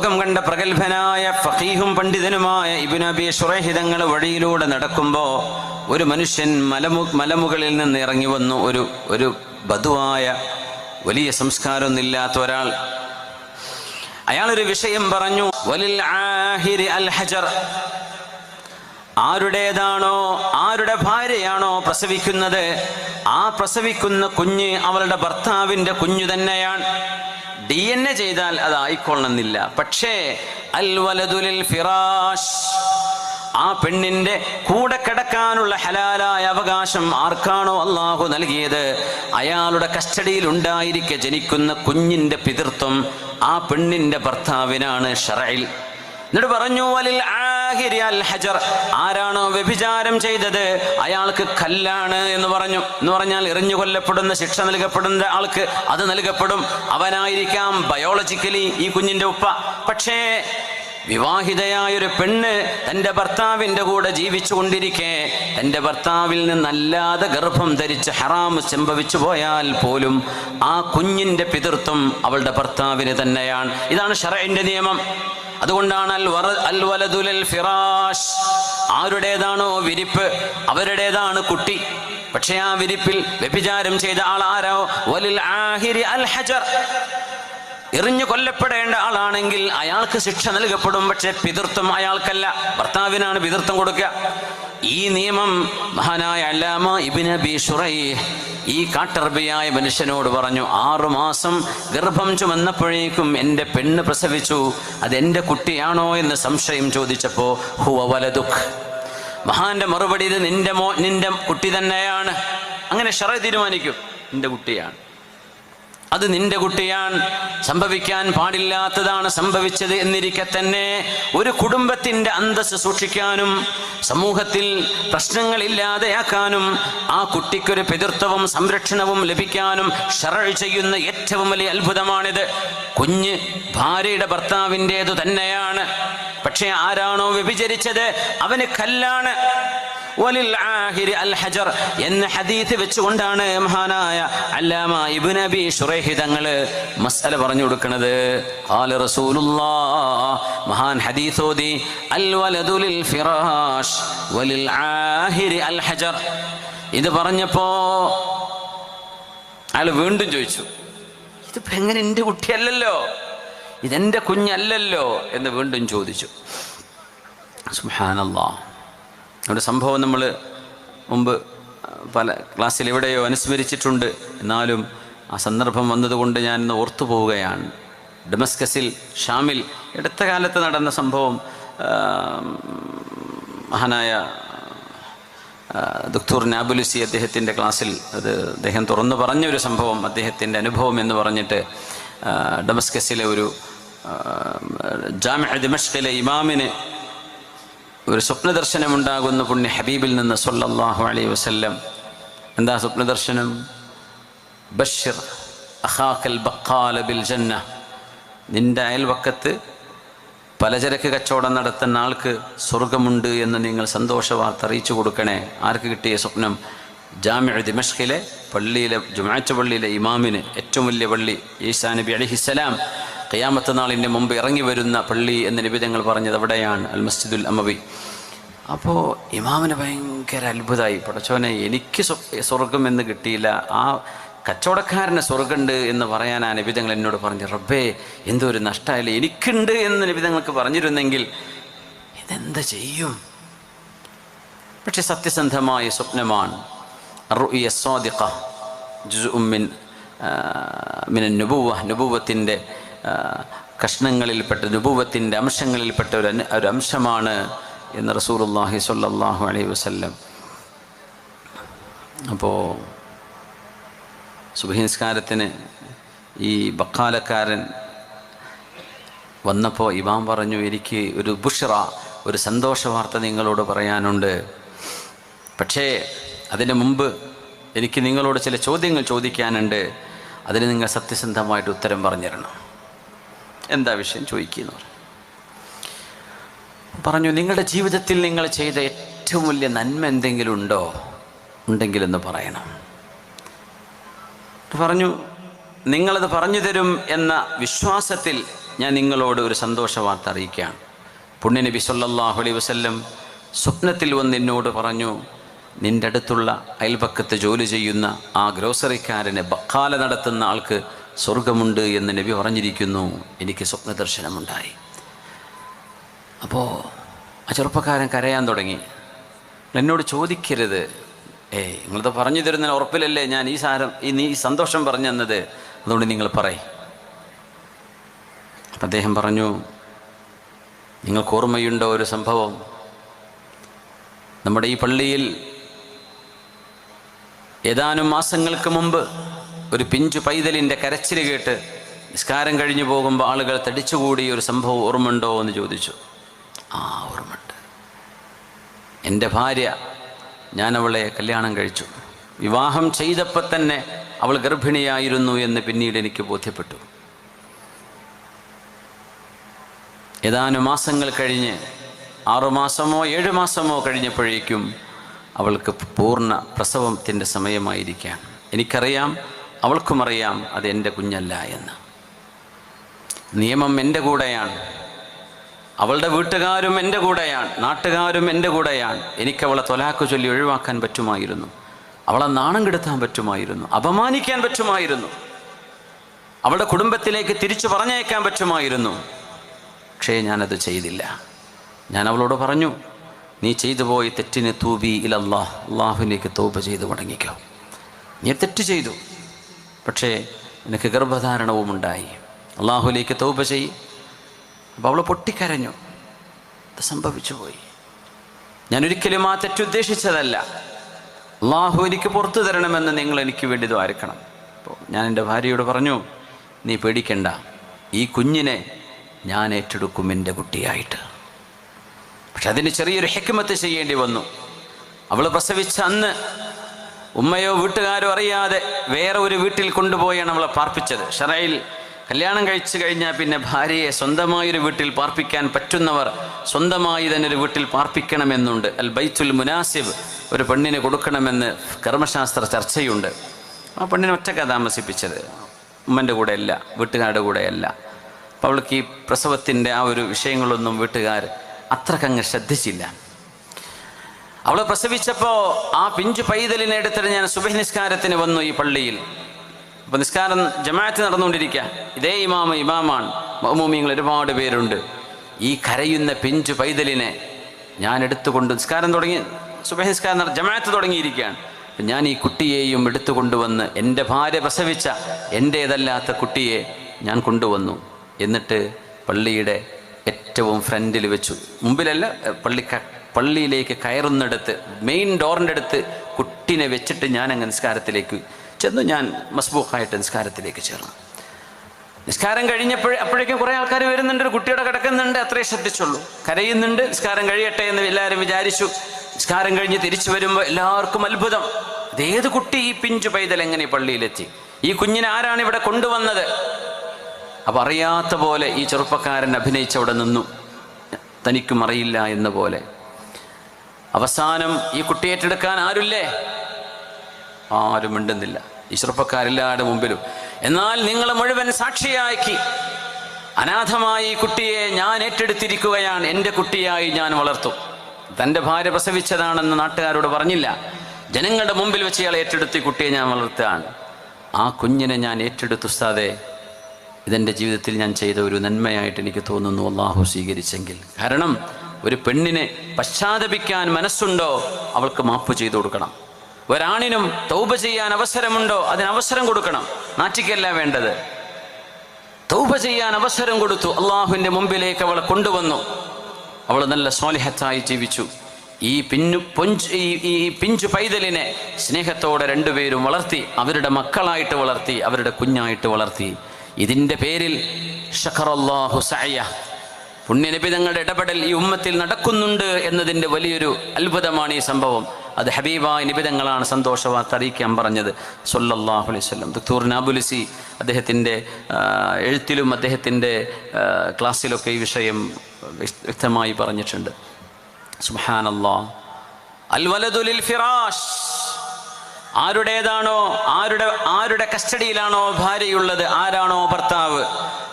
ലോകം കണ്ട പ്രഗത്ഭനായ ഫഖീഹും പണ്ഡിതനുമായ ഇബിനബി ഷുറഹിതങ്ങൾ വഴിയിലൂടെ നടക്കുമ്പോൾ ഒരു മനുഷ്യൻ മലമു മലമുകളിൽ നിന്ന് ഇറങ്ങി വന്നു. ഒരു ഒരു ബധുവായ വലിയ സംസ്കാരമൊന്നുമില്ലാത്ത ഒരാൾ. അയാളൊരു വിഷയം പറഞ്ഞു വലിൽ ആഹിരി അൽ ഹജർ. ആരുടേതാണോ ആരുടെ ഭാര്യയാണോ പ്രസവിക്കുന്നത് ആ പ്രസവിക്കുന്ന കുഞ്ഞ് അവളുടെ ഭർത്താവിന്റെ കുഞ്ഞു തന്നെയാണ്. ഡി എൻ എ ചെയ്താൽ അത് ആയിക്കൊള്ളണമെന്നില്ല പക്ഷേ അൽ വലതുലിൽ ഫിറാഷ് ആ പെണ്ണിന്റെ കൂടെ കിടക്കാനുള്ള ഹലാലായ അവകാശം ആർക്കാണോ അള്ളാഹു നൽകിയത്? അയാളുടെ കസ്റ്റഡിയിൽ ഉണ്ടായിരിക്കെ ജനിക്കുന്ന കുഞ്ഞിന്റെ പിതൃത്വം ആ പെണ്ണിന്റെ ഭർത്താവിനാണ് ഷറയിൽ എന്നിട്ട് പറഞ്ഞു വലിൽ അൽ ഹജർ. ആരാണോ വ്യഭിചാരം ചെയ്തത്? അയാൾക്ക് കല്ലാണ് എന്ന് പറഞ്ഞു. എന്ന് പറഞ്ഞാൽ എറിഞ്ഞു കൊല്ലപ്പെടുന്ന ശിക്ഷ നൽകപ്പെടുന്ന ആൾക്ക് അത് നൽകപ്പെടും. അവനായിരിക്കാം ബയോളജിക്കലി ഈ കുഞ്ഞിന്റെ ഉപ്പ. പക്ഷേ വിവാഹിതയായ ഒരു പെണ്ണ് തന്റെ ഭർത്താവിന്റെ കൂടെ ജീവിച്ചു കൊണ്ടിരിക്കെ തന്റെ ഭർത്താവിൽ നിന്നല്ലാതെ ഗർഭം ധരിച്ച് ഹറാം സംഭവിച്ചു പോയാൽ പോലും ആ കുഞ്ഞിന്റെ പിതൃത്വം അവളുടെ ഭർത്താവിന് തന്നെയാണ്. ഇതാണ് ഷറയിന്റെ നിയമം. അതുകൊണ്ടാണ് ഫിറാഷ്. ആരുടേതാണോ വിരിപ്പ് അവരുടേതാണ് കുട്ടി. പക്ഷേ ആ വിരിപ്പിൽ വ്യഭിചാരം ചെയ്ത ആൾ ആരോ? വലിൽ ആഹിരി അൽ ഹജർ. എറിഞ്ഞു കൊല്ലപ്പെടേണ്ട ആളാണെങ്കിൽ അയാൾക്ക് ശിക്ഷ നൽകപ്പെടും പക്ഷെ പിതൃത്വം അയാൾക്കല്ല. ഭർത്താവിനാണ് പിതൃത്വം കൊടുക്കുക. ഈ നിയമം മഹാനായ അല്ലാമ ഇബിന് ബി ഷുറൈഹ് ഈ കാട്ടർബിയായ മനുഷ്യനോട് പറഞ്ഞു ആറുമാസം ഗർഭം ചുമന്നപ്പോഴേക്കും എന്റെ പെണ്ണ് പ്രസവിച്ചു. അത് എന്റെ കുട്ടിയാണോ എന്ന് സംശയം ചോദിച്ചപ്പോ ഹുവ വലതുഖ് മഹാന്റെ മറുപടി ഇത് നിന്റെ മോ നിന്റെ കുട്ടി തന്നെയാണ്. അങ്ങനെ ഷറ തീരുമാനിക്കും നിന്റെ കുട്ടിയാണ്. അത് നിന്റെ കുട്ടിയാൻ സംഭവിക്കാൻ പാടില്ലാത്തതാണ് സംഭവിച്ചത് എന്നിരിക്കെ തന്നെ ഒരു കുടുംബത്തിന്റെ അന്തസ് സൂക്ഷിക്കാനും സമൂഹത്തിൽ പ്രശ്നങ്ങൾ ഇല്ലാതെയാക്കാനും ആ കുട്ടിക്കൊരു പിതൃത്വവും സംരക്ഷണവും ലഭിക്കാനും ഷറൾ ചെയ്യുന്ന ഏറ്റവും വലിയ അത്ഭുതമാണിത്. കുഞ്ഞ് ഭാര്യയുടെ ഭർത്താവിന്റെതു തന്നെയാണ്. പക്ഷേ ആരാണോ വ്യഭിചരിച്ചത്? അവന് കല്ലാണ്. വലിൽ ആഹിരി ഹജർ എന്ന ഹദീത്ത് വെച്ചുകൊണ്ടാണ് മഹാനായ അല്ലാമ ഇബ്ൻ നബി ശുറൈഹി തങ്ങൾ മസ്അല പറഞ്ഞു കൊടുക്കുന്നത്. ഖാല റസൂലുള്ളാഹ് മഹാൻ ഹദീസ് ഓതി അൽ വലദു ലിൽ ഫിറാഷ് വലിൽ ആഹിരി ഹജർ. ഇത് പറഞ്ഞപ്പോ അയാൾ വീണ്ടും ചോദിച്ചു ഇതിപ്പോ എങ്ങനെ എന്റെ കുട്ടിയല്ലല്ലോ? ഇതെന്റെ കുഞ്ഞല്ലല്ലോ? എന്ന് വീണ്ടും ചോദിച്ചു. സുബ്ഹാനല്ലാഹ്. ഒരു സംഭവം നമ്മൾ മുമ്പ് പല ക്ലാസ്സിൽ എവിടെയോ അനുസ്മരിച്ചിട്ടുണ്ട്. എന്നാലും ആ സന്ദർഭം വന്നതുകൊണ്ട് ഞാൻ ഇന്ന് ഓർത്തു പോവുകയാണ്. ഡെമസ്കസിൽ ഷാമിൽ അടുത്ത കാലത്ത് നടന്ന സംഭവം മഹാനായ ദുക്തൂർ നാബുലുസി അദ്ദേഹത്തിന്റെ ക്ലാസ്സിൽ അത് അദ്ദേഹം തുറന്നു പറഞ്ഞ ഒരു സംഭവം അദ്ദേഹത്തിന്റെ അനുഭവം എന്ന് പറഞ്ഞിട്ട് ഡൊമസ്കസിലെ ഒരു ദിമഷ്കിലെ ഇമാമിന് ഒരു സ്വപ്നദർശനം ഉണ്ടാകുന്ന പുണ്യ ഹബീബിൽ നിന്ന് സൊല്ലാഹു അലൈ വസല്ലം. എന്താ സ്വപ്നദർശനം? ബഷിർ അഹാഖൽ ബഖാല ബിൽ ജന്ന. നിന്റെ അയൽവക്കത്ത് പലചരക്ക് കച്ചവടം നടത്തുന്ന ആൾക്ക് സ്വർഗമുണ്ട് എന്ന് നിങ്ങൾ സന്തോഷ വാർത്ത അറിയിച്ചു കൊടുക്കണേ. ആർക്ക് കിട്ടിയ സ്വപ്നം? ജാമ്യ ദിമഷ്കിലെ പള്ളിയിലെ ജുമാച്ച പള്ളിയിലെ ഇമാമിന് ഏറ്റവും വലിയ പള്ളി ഈസാ നബി അലിഹിസ്സലാം. ഖിയാമത്ത നാളിന്റെ മുമ്പ് ഇറങ്ങി വരുന്ന പള്ളി എന്ന് നിബിധങ്ങൾ പറഞ്ഞത് അവിടെയാണ് അൽ മസ്ജിദുൽ അമബി അപ്പോൾ ഇമാമിന് ഭയങ്കര അത്ഭുതമായി പടച്ചോനെ എനിക്ക് സ്വർഗം എന്ന് കിട്ടിയില്ല. ആ കച്ചവടക്കാരന് സ്വർഗമുണ്ട് എന്ന് പറയാൻ ആ നിബിധങ്ങൾ എന്നോട് പറഞ്ഞു റബ്ബേ എന്തോ ഒരു നഷ്ടമായില്ലേ എനിക്കുണ്ട് എന്ന് നിബിധങ്ങൾക്ക് പറഞ്ഞിരുന്നെങ്കിൽ ഇതെന്ത് ചെയ്യും? പക്ഷെ സത്യസന്ധമായ സ്വപ്നമാണ്. റുഇ സ്വാദിഖ ജുസ് ഉമ്മിൻ മിനൻ നുബുവത്തിന്റെ കഷ്ണങ്ങളിൽപ്പെട്ട രൂപത്തിന്റെ അംശങ്ങളിൽപ്പെട്ട ഒരു ഒരു അംശമാണ് എന്ന് റസൂലുള്ളാഹി സ്വല്ലല്ലാഹു അലൈ വസ്ല്ലം. അപ്പോൾ സുഭിനിസ്കാരത്തിന് ഈ ബക്കാലക്കാരൻ വന്നപ്പോൾ ഇമാം പറഞ്ഞു എനിക്ക് ഒരു ബുഷ്റ ഒരു സന്തോഷ വാർത്ത നിങ്ങളോട് പറയാനുണ്ട്. പക്ഷേ അതിന് മുമ്പ് എനിക്ക് നിങ്ങളോട് ചില ചോദ്യങ്ങൾ ചോദിക്കാനുണ്ട്. അതിന് നിങ്ങൾ സത്യസന്ധമായിട്ട് ഉത്തരം പറഞ്ഞു തരണം എന്താ വിഷയം ചോദിക്കുന്നു? പറഞ്ഞു നിങ്ങളുടെ ജീവിതത്തിൽ നിങ്ങൾ ചെയ്ത ഏറ്റവും വലിയ നന്മ എന്തെങ്കിലും ഉണ്ടോ? ഉണ്ടെങ്കിലെന്ന് പറയണം. പറഞ്ഞു നിങ്ങളത് പറഞ്ഞു തരും എന്ന വിശ്വാസത്തിൽ ഞാൻ നിങ്ങളോട് ഒരു സന്തോഷ വാർത്ത അറിയിക്കുകയാണ്. പുണ്യനബി സല്ലല്ലാഹു അലൈഹി വസല്ലം സ്വപ്നത്തിൽ വന്ന് എന്നോട് പറഞ്ഞു നിന്റെ അടുത്തുള്ള അയൽപക്കത്ത് ജോലി ചെയ്യുന്ന ആ ഗ്രോസറിക്കാരനെ ബക്കാല നടത്തുന്ന ആൾക്ക് സ്വർഗമുണ്ട് എന്ന് നബി പറഞ്ഞിരിക്കുന്നു. എനിക്ക് സ്വപ്ന ദർശനമുണ്ടായി അപ്പോൾ ആ ചെറുപ്പക്കാരൻ കരയാൻ തുടങ്ങി. എന്നോട് ചോദിക്കരുത്. ഏയ് നിങ്ങളത് പറഞ്ഞു തരുന്നതിന് ഉറപ്പിലല്ലേ ഞാൻ ഈ സാരം ഈ നീ സന്തോഷം പറഞ്ഞു തന്നത്? അതുകൊണ്ട് നിങ്ങൾ പറയും. അദ്ദേഹം പറഞ്ഞു നിങ്ങൾക്ക് ഓർമ്മയുണ്ടോ ഒരു സംഭവം? നമ്മുടെ ഈ പള്ളിയിൽ ഏതാനും മാസങ്ങൾക്ക് മുമ്പ് ഒരു പിഞ്ചു പൈതലിന്റെ കരച്ചിൽ കേട്ട് നിസ്കാരം കഴിഞ്ഞു പോകുമ്പോൾ ആളുകൾ തടിച്ചുകൂടി ഒരു സംഭവം ഓർമ്മയുണ്ടോ എന്ന് ചോദിച്ചു. ആ ഓർമ്മയുണ്ട്. എന്റെ ഭാര്യ ഞാൻ അവളെ കല്യാണം കഴിച്ചു. വിവാഹം ചെയ്തപ്പോൾ തന്നെ അവൾ ഗർഭിണിയായിരുന്നു എന്ന് പിന്നീട് എനിക്ക് ബോധ്യപ്പെട്ടു. ഏതാനും മാസങ്ങൾ കഴിഞ്ഞ് ആറുമാസമോ ഏഴ് മാസമോ കഴിഞ്ഞപ്പോഴേക്കും അവൾക്ക് പൂർണ പ്രസവത്തിന്റെ സമയമായിരിക്കുകയാണ്. എനിക്കറിയാം അവൾക്കും അറിയാം അത് എന്റെ കുഞ്ഞല്ല എന്ന്. നിയമം എന്റെ കൂടെയാണ്. അവളുടെ വീട്ടുകാരും എന്റെ കൂടെയാണ്. നാട്ടുകാരും എന്റെ കൂടെയാണ്. എനിക്കവളെ തൊലാക്ക് ചൊല്ലി ഒഴിവാക്കാൻ പറ്റുമായിരുന്നു. അവളെ നാണം കെടുത്താൻ പറ്റുമായിരുന്നു. അപമാനിക്കാൻ പറ്റുമായിരുന്നു. അവളുടെ കുടുംബത്തിലേക്ക് തിരിച്ചു പറഞ്ഞയക്കാൻ പറ്റുമായിരുന്നു. പക്ഷേ ഞാനത് ചെയ്തില്ല. ഞാൻ അവളോട് പറഞ്ഞു നീ ചെയ്തു പോയി തെറ്റിന് തൂബി ഇലല്ലാ അള്ളാഹുവിലേക്ക് തോപ്പ് ചെയ്ത് മടങ്ങിക്കോ. നീ തെറ്റ് ചെയ്തു. പക്ഷേ നിനക്ക് ഗർഭധാരണവും ഉണ്ടായി. അള്ളാഹുലേക്ക് തൗപ ചെയ്. അപ്പോൾ അവൾ പൊട്ടിക്കരഞ്ഞു. അത് സംഭവിച്ചു പോയി. ഞാൻ ഒരിക്കലും ആ തെറ്റുദ്ദേശിച്ചതല്ല അള്ളാഹു എനിക്ക് പുറത്തു തരണമെന്ന് നിങ്ങൾ എനിക്ക് വേണ്ടി ദ്വാരക്കണം അപ്പോൾ ഞാൻ എന്റെ ഭാര്യയോട് പറഞ്ഞു നീ പേടിക്കണ്ട. ഈ കുഞ്ഞിനെ ഞാൻ ഏറ്റെടുക്കും എന്റെ കുട്ടിയായിട്ട്. പക്ഷെ അതിന് ചെറിയൊരു ഹെക്കുമത്ത് ചെയ്യേണ്ടി വന്നു. അവൾ പ്രസവിച്ച അന്ന് ഉമ്മയോ വീട്ടുകാരോ അറിയാതെ വേറെ ഒരു വീട്ടിൽ കൊണ്ടുപോയാണ് അവളെ പാർപ്പിച്ചത്. ഷറയിൽ കല്യാണം കഴിച്ചു കഴിഞ്ഞാൽ പിന്നെ ഭാര്യയെ സ്വന്തമായൊരു വീട്ടിൽ പാർപ്പിക്കാൻ പറ്റുന്നവർ സ്വന്തമായി തന്നെ ഒരു വീട്ടിൽ പാർപ്പിക്കണമെന്നുണ്ട്. അൽ ബൈത്തുൽ മുനാസിബ് ഒരു പെണ്ണിന് കൊടുക്കണമെന്ന് കർമ്മശാസ്ത്ര ചർച്ചയുണ്ട്. ആ പെണ്ണിനെ ഒറ്റക്കാ താമസിപ്പിച്ചത്. ഉമ്മന്റെ കൂടെയല്ല വീട്ടുകാരുടെ കൂടെയല്ല. അപ്പോൾ അവൾക്ക് ഈ പ്രസവത്തിന്റെ ആ ഒരു വിഷയങ്ങളൊന്നും വീട്ടുകാർ അത്രക്കങ്ങ് ശ്രദ്ധിച്ചില്ല. അവളെ പ്രസവിച്ചപ്പോൾ ആ പിഞ്ചു പൈതലിനെ എടുത്തിട്ട് ഞാൻ സുബഹ് നിസ്കാരത്തിന് വന്നു ഈ പള്ളിയിൽ. അപ്പോൾ നിസ്കാരം ജമാഅത്ത് നടന്നുകൊണ്ടിരിക്കുക ഇതേ ഇമാമ ഇമാമാണ്. മഹമൂമിങ്ങൾ ഒരുപാട് പേരുണ്ട്. ഈ കരയുന്ന പിഞ്ചു പൈതലിനെ ഞാൻ എടുത്തുകൊണ്ട് നിസ്കാരം തുടങ്ങി സുബഹ് നിസ്കാരം ജമാഅത്ത് തുടങ്ങിയിരിക്കുകയാണ്. ഞാൻ ഈ കുട്ടിയെയും എടുത്തു കൊണ്ടുവന്ന് എന്റെ ഭാര്യ പ്രസവിച്ച എന്റേതല്ലാത്ത കുട്ടിയെ ഞാൻ കൊണ്ടുവന്നു. എന്നിട്ട് പള്ളിയുടെ ഏറ്റവും ഫ്രണ്ടിൽ വെച്ചു. മുമ്പിലല്ല പള്ളി പള്ളിയിലേക്ക് കയറുന്നിടത്ത് മെയിൻ ഡോറിന്റെ അടുത്ത് കുട്ടിനെ വെച്ചിട്ട് ഞാൻ അങ്ങ് നിസ്കാരത്തിലേക്ക് ചെന്നു. ഞാൻ മസ്ബൂഖായിട്ട് നിസ്കാരത്തിലേക്ക് ചേർന്നു. നിസ്കാരം കഴിഞ്ഞപ്പോൾ അപ്പോഴേക്കും കുറേ ആൾക്കാർ വരുന്നുണ്ട്. ഒരു കുട്ടിയുടെ കിടക്കുന്നുണ്ട്. അത്രേ ശ്രദ്ധിച്ചുള്ളൂ. കരയുന്നുണ്ട്. നിസ്കാരം കഴിയട്ടെ എന്ന് എല്ലാവരും വിചാരിച്ചു. നിസ്കാരം കഴിഞ്ഞ് തിരിച്ചു വരുമ്പോൾ എല്ലാവർക്കും അത്ഭുതം. ഏത് കുട്ടി ഈ പിഞ്ചു പൈതൽ എങ്ങനെ പള്ളിയിലെത്തി? ഈ കുഞ്ഞിനെ ആരാണ് ഇവിടെ കൊണ്ടുവന്നത്? അപ്പം അറിയാത്ത പോലെ ഈ ചെറുപ്പക്കാരൻ അഭിനയിച്ചവിടെ നിന്നു. തനിക്കും അറിയില്ല എന്ന പോലെ. അവസാനം ഈ കുട്ടിയെ ഏറ്റെടുക്കാൻ ആരുല്ലേ? ആരും മിണ്ടുന്നില്ല. ഈ ചെറുപ്പക്കാരെല്ലാവരുടെ മുമ്പിലും. എന്നാൽ നിങ്ങൾ മുഴുവൻ സാക്ഷിയാക്കി. അനാഥമായി ഈ കുട്ടിയെ ഞാൻ ഏറ്റെടുത്തിരിക്കുകയാണ്. എന്റെ കുട്ടിയായി ഞാൻ വളർത്തും. തന്റെ ഭാര്യ പ്രസവിച്ചതാണെന്ന് നാട്ടുകാരോട് പറഞ്ഞില്ല. ജനങ്ങളുടെ മുമ്പിൽ വെച്ച് ഇയാളെ ഏറ്റെടുത്ത് കുട്ടിയെ ഞാൻ വളർത്തുകയാണ്. ആ കുഞ്ഞിനെ ഞാൻ ഏറ്റെടുത്തു ഉസ്താദെ. ഇതെന്റെ ജീവിതത്തിൽ ഞാൻ ചെയ്ത ഒരു നന്മയായിട്ട് എനിക്ക് തോന്നുന്നു. അള്ളാഹു സ്വീകരിച്ചെങ്കിൽ. കാരണം ഒരു പെണ്ണിനെ പശ്ചാത്തപിക്കാൻ മനസ്സുണ്ടോ അവൾക്ക് മാപ്പ് ചെയ്തു കൊടുക്കണം. ഒരാണിനും തൗബ ചെയ്യാൻ അവസരമുണ്ടോ അതിന് അവസരം കൊടുക്കണം. നാറ്റിക്കല്ല വേണ്ടത്. തൗബ ചെയ്യാൻ അവസരം കൊടുത്തു അള്ളാഹുവിന്റെ മുമ്പിലേക്ക് അവളെ കൊണ്ടുവന്നു. അവൾ നല്ല സ്വാലിഹത്തായി ജീവിച്ചു. ഈ പിന്നു പൊഞ്ച് ഈ പിഞ്ചു പൈതലിനെ സ്നേഹത്തോടെ രണ്ടുപേരും വളർത്തി അവരുടെ മക്കളായിട്ട് വളർത്തി അവരുടെ കുഞ്ഞായിട്ട് വളർത്തി. ഇതിന്റെ പേരിൽ ഷഖറല്ലാഹു സഅയ. പുണ്യനിബിതങ്ങളുടെ ഇടപെടൽ ഈ ഉമ്മത്തിൽ നടക്കുന്നുണ്ട് എന്നതിന്റെ വലിയൊരു അത്ഭുതമാണ് ഈ സംഭവം. അത് ഹബീബായ നിബിതങ്ങളാണ് സന്തോഷവാർത്ത അറിയിക്കാൻ പറഞ്ഞത്. സൊല്ലാഹു അലൈഹി സ്വല്ലം ദുക്തൂർ നാബുലിസി അദ്ദേഹത്തിന്റെ എഴുത്തിലും അദ്ദേഹത്തിന്റെ ക്ലാസ്സിലൊക്കെ ഈ വിഷയം വ്യക്തമായി പറഞ്ഞിട്ടുണ്ട്. സുബ്ഹാനല്ലാ അൽ വലദു ലിൽ ഫിറാഷ്. ആരുടേതാണോ ആരുടെ ആരുടെ കസ്റ്റഡിയിലാണോ ഭാര്യയുള്ളത് ആരാണോ ഭർത്താവ്?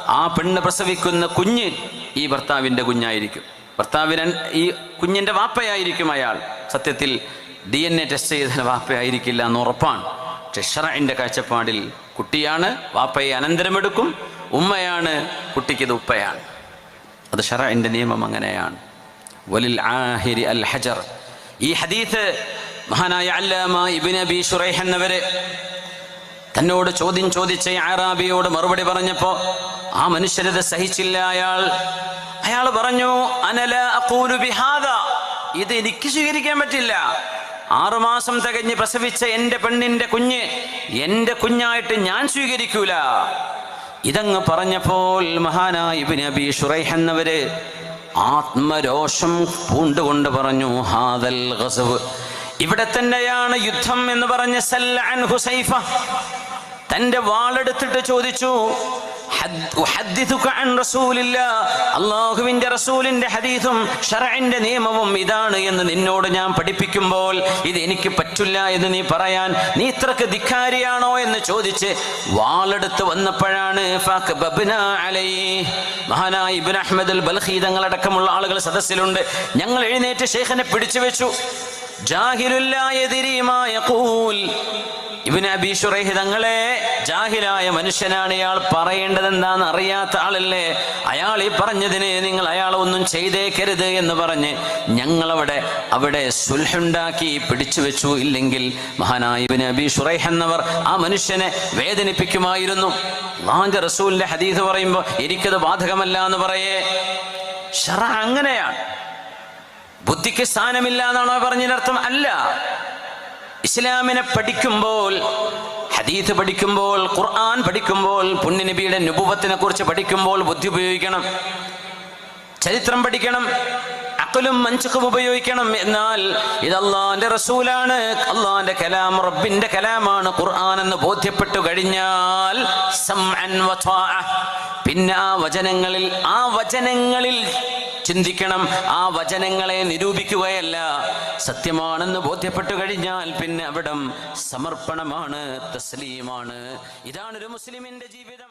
ആ പെണ്ണ് പ്രസവിക്കുന്ന കുഞ്ഞ് ഈ ഭർത്താവിന്റെ കുഞ്ഞായിരിക്കും. ഭർത്താവിന് ഈ കുഞ്ഞിന്റെ വാപ്പയായിരിക്കും അയാൾ. സത്യത്തിൽ ഡി എൻ എ ടെസ്റ്റ് ചെയ്ത വാപ്പയായിരിക്കില്ല എന്ന് ഉറപ്പാണ്. ഷെഷറിന്റെ കാഴ്ചപ്പാടിൽ കുട്ടിയാണ് വാപ്പയെ അനന്തരമെടുക്കും ഉമ്മയാണ് കുട്ടിക്കിത് ഉപ്പയാണ്. അത് ഷറഇന്റെ നിയമം അങ്ങനെയാണ്. വലിൽ ആഹിരി അൽ ഹജർ. ഈ ഹദീത്ത് മഹാനായ അല്ലാമ ഇബിൻ അബി ഷുറൈഹ് എന്നവര് തന്നോട് ചോദ്യം ചോദിച്ച ആറാബിയോട് മറുപടി പറഞ്ഞപ്പോ ആ മനുഷ്യരത് സഹിച്ചില്ല അയാൾ. അയാൾ പറഞ്ഞു അനല അഖൂലു ബിഹാദ. ഇത് എനിക്ക് സ്വീകരിക്കാൻ പറ്റില്ല. ആറുമാസം തികഞ്ഞ് പ്രസവിച്ച എന്റെ പെണ്ണിന്റെ കുഞ്ഞ് എന്റെ കുഞ്ഞായിട്ട് ഞാൻ സ്വീകരിക്കൂല. ഇതങ്ങ് പറഞ്ഞപ്പോൾ മഹാനായ ഇബ്നു അബി ഷുറൈഹ് എന്നവര് ആത്മരോഷം പൂണ്ടുകൊണ്ട് പറഞ്ഞു ഹാദൽ ഗസവ്. ഇവിടെ തന്നെയാണ് യുദ്ധം എന്ന് പറഞ്ഞ സല്ലഅൻ ഹുസൈഫ തന്റെ വാളെടുത്തിട്ട് ചോദിച്ചു "ഹദ്- അൻ റസൂലില്ലാ. അള്ളാഹുവിന്റെ റസൂലിന്റെ ഹദീസും ഷറഇന്റെ നിയമവും ഇതാണ് എന്ന് നിന്നോട് ഞാൻ പഠിപ്പിക്കുമ്പോൾ ഇത് എനിക്ക് പറ്റില്ല എന്ന് നീ പറയാൻ നീ ഇത്രക്ക് ധിക്കാരിയാണോ എന്ന് ചോദിച്ച് വാളെടുത്ത് വന്നപ്പോഴാണ്. മഹാനായ ഇബ്നു അഹമ്മദ് ബൽഖി തങ്ങളടക്കമുള്ള ആളുകൾ സദസ്സിലുണ്ട് ഞങ്ങൾ എഴുന്നേറ്റ് ഷെയ്ഖിനെ പിടിച്ചു വെച്ചു തങ്ങളെ ജാഹിലായ മനുഷ്യനാണ് ഇയാൾ പറയേണ്ടത് എന്താന്ന് അറിയാത്ത ആളല്ലേ? അയാൾ ഈ പറഞ്ഞതിന് നിങ്ങൾ അയാളെ ഒന്നും ചെയ്തേക്കരുത് എന്ന് പറഞ്ഞ് ഞങ്ങളവിടെ അവിടെ സുൽഹുണ്ടാക്കി പിടിച്ചു വെച്ചു. ഇല്ലെങ്കിൽ മഹാനായിബിന് അബി ഷുറൈഹ് എന്നവർ ആ മനുഷ്യനെ വേദനിപ്പിക്കുമായിരുന്നു. വാങ്ക റസൂലിന്റെ ഹദീസ് പറയുമ്പോൾ എനിക്കത് ബാധകമല്ല എന്ന് പറയേ. ഷറ അങ്ങനെയാണ്. ബുദ്ധിക്ക് സ്ഥാനമില്ല എന്നാണോ പറഞ്ഞതിനർത്ഥം? അല്ല. ഇസ്ലാമിനെ പഠിക്കുമ്പോൾ ഹദീത്ത് പഠിക്കുമ്പോൾ ഖുർആൻ പഠിക്കുമ്പോൾ പുണ്യനബിയുടെ നുപുവത്തിനെ കുറിച്ച് പഠിക്കുമ്പോൾ ബുദ്ധി ഉപയോഗിക്കണം. ചരിത്രം പഠിക്കണം. അക്കലും മഞ്ചുക്കും ഉപയോഗിക്കണം. എന്നാൽ ഇത് അള്ളാന്റെ റസൂലാണ്. അള്ളാന്റെ കലാം റബ്ബിന്റെ കലാമാണ് ഖുർആൻ എന്ന് ബോധ്യപ്പെട്ടു കഴിഞ്ഞാൽ. പിന്നെ ആ വചനങ്ങളിൽ ആ വചനങ്ങളിൽ ചിന്തിക്കണം ആ വചനങ്ങളെ നിരൂപിക്കുകയല്ല. സത്യമാണെന്ന് ബോധ്യപ്പെട്ടു കഴിഞ്ഞാൽ പിന്നെ അവിടം സമർപ്പണമാണ് തസ്ലീമാണ്. ഇതാണ് ഒരു മുസ്ലിമിന്റെ ജീവിതം.